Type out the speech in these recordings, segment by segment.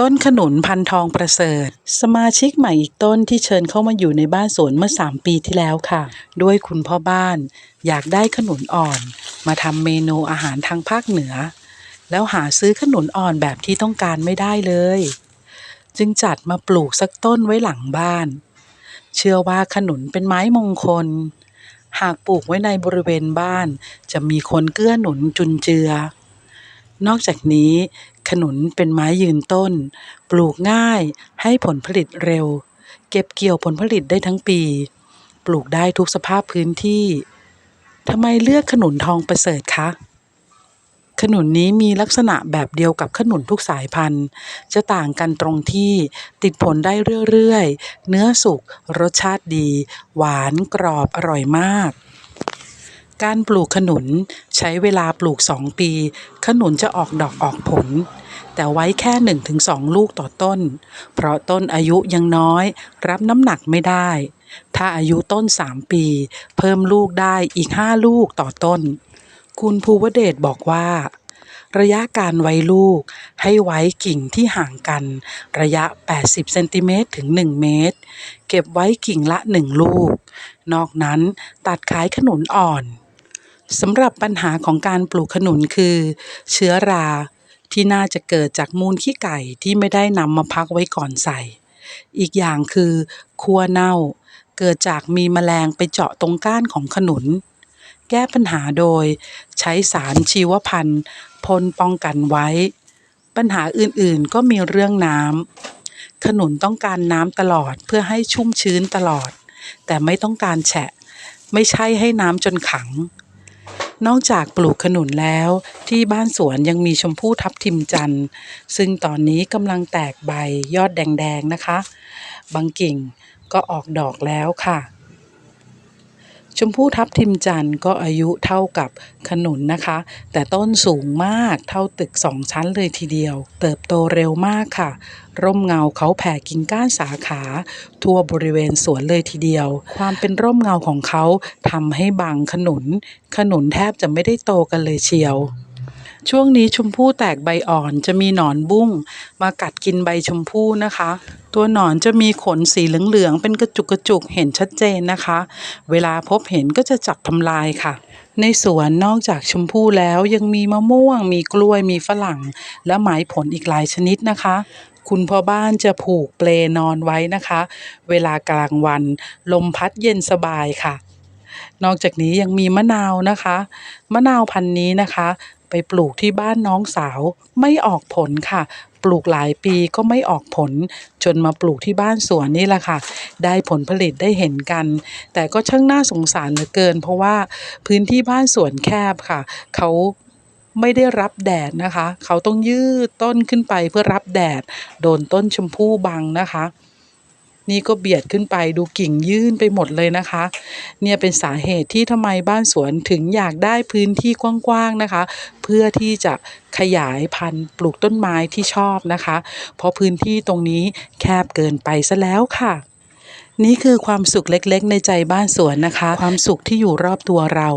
ต้นขนุนพันทองประเสริฐ สมาชิกใหม่อีกต้นที่เชิญเข้ามาอยู่ในบ้านสวนเมื่อ 3 ปีที่แล้วค่ะ ด้วยคุณพ่อบ้าน อยากได้ขนุนอ่อน มาทำเมนูอาหารทางภาคเหนือ แล้วหาซื้อขนุนอ่อนแบบที่ต้องการไม่ได้เลย จึงจัดมาปลูกสักต้นไว้หลังบ้าน เชื่อว่าขนุนเป็นไม้มงคล หากปลูกไว้ในบริเวณบ้าน จะมีคนเกื้อหนุนจุนเจือนอกจากนี้ ขนุนเป็นไม้ยืนต้น ปลูกง่าย ให้ผลผลิตเร็ว เก็บเกี่ยวผลผลิตได้ทั้งปี ปลูกได้ทุกสภาพพื้นที่ทำไมเลือกขนุนทองประเสริฐคะ ขนุนนี้มีลักษณะแบบเดียวกับขนุนทุกสายพันธุ์ จะต่างกันตรงที่ติดผลได้เรื่อยๆ เนื้อสุก รสชาติดี หวานกรอบอร่อยมาก การปลูกขนุนใช้เวลาปลูก 2 ปี ขนุนจะออกดอกออกผล แต่ไว้แค่ 1-2 ลูกต่อต้น เพราะต้นอายุยังน้อย รับน้ำหนักไม่ได้ ถ้าอายุต้น 3 ปี เพิ่มลูกได้อีก 5 ลูกต่อต้น คุณภูวเดชบอกว่า ระยะการไว้ลูก ให้ไว้กิ่งที่ห่างกัน ระยะ 80เซนติเมตรถึง 1 เมตร เก็บไว้กิ่งละ 1 ลูกนอกนั้นตัดขายขนุนอ่อน สำหรับปัญหาของการปลูกขนุนคือ เชื้อราที่น่าจะเกิดจากมูลขี้ไก่ที่ไม่ได้นำมาพักไว้ก่อนใส่ อีกอย่างคือคั่วเน่า เกิดจากมีแมลงไปเจาะตรงก้านของขนุน แก้ปัญหาโดยใช้สารชีวพันธุ์พ่นป้องกันไว้ ปัญหาอื่นๆก็มีเรื่องน้ำขนุนต้องการน้ำตลอดเพื่อให้ชุ่มชื้นตลอด แต่ไม่ต้องการแฉะ ไม่ใช่ให้น้ำจนขัง นอกจากปลูกขนุนแล้ว ที่บ้านสวนยังมีชมพู่ทับทิมจันทร์ ซึ่งตอนนี้กำลังแตกใบยอดแดงๆนะคะ บางกิ่งก็ออกดอกแล้วค่ะ ชมพู่ทับทิมจันทร์ก็อายุเท่ากับขนุนนะคะ แต่ต้นสูงมากเท่าตึกสองชั้นเลยทีเดียว เติบโตเร็วมากค่ะ ร่มเงาเขาแผ่กิ่งก้านสาขา ทั่วบริเวณสวนเลยทีเดียว ความเป็นร่มเงาของเขาทำให้บางขนุน ขนุนแทบจะไม่ได้โตกันเลยเชียว ช่วงนี้ชมพู่แตกใบอ่อนจะมีหนอนบุ้ง มากัดกินใบชมพู่นะคะ ตัวหนอนจะมีขนสีเหลืองๆเป็นกระจุกกระจุกเห็นชัดเจนนะคะ เวลาพบเห็นก็จะจับทำลายค่ะ ในสวนนอกจากชมพู่แล้วยังมีมะม่วง มีกล้วยมีฝรั่ง และไม้ผลอีกหลายชนิดนะคะคุณพ่อบ้านจะผูกเปลนอนไว้นะคะ เวลากลางวัน ลมพัดเย็นสบายค่ะ นอกจากนี้ยังมีมะนาวนะคะ มะนาวพันธุ์นี้นะคะ ไปปลูกที่บ้านน้องสาวไม่ออกผลค่ะ ปลูกหลายปีก็ไม่ออกผล จนมาปลูกที่บ้านสวนนี่แหละค่ะ ได้ผลผลิตได้เห็นกัน แต่ก็ช่างน่าสงสารเหลือเกิน เพราะว่าพื้นที่บ้านสวนแคบค่ะเขาไม่ได้รับแดดนะคะ เขาต้องยืดต้นขึ้นไปเพื่อรับแดด โดนต้นชมพู่บังนะคะ นี่ก็เบียดขึ้นไปดูกิ่งยื่นไปหมดเลยนะคะ เนี่ยเป็นสาเหตุที่ทำไมบ้านสวนถึงอยากได้พื้นที่กว้างๆนะคะ เพื่อที่จะขยายพันธุ์ปลูกต้นไม้ที่ชอบนะคะ เพราะพื้นที่ตรงนี้แคบเกินไปซะแล้วค่ะนี่คือความสุขเล็กๆ ในใจบ้านสวนนะคะ ความสุขที่อยู่รอบตัวเรา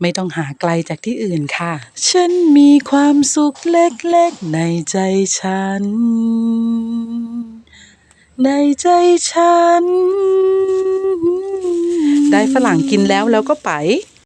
ไม่ต้องหาไกลจากที่อื่นค่ะ ฉันมีความสุขเล็กๆ ในใจฉัน ในใจฉัน ได้ฝรั่งกินแล้วแล้วก็ไป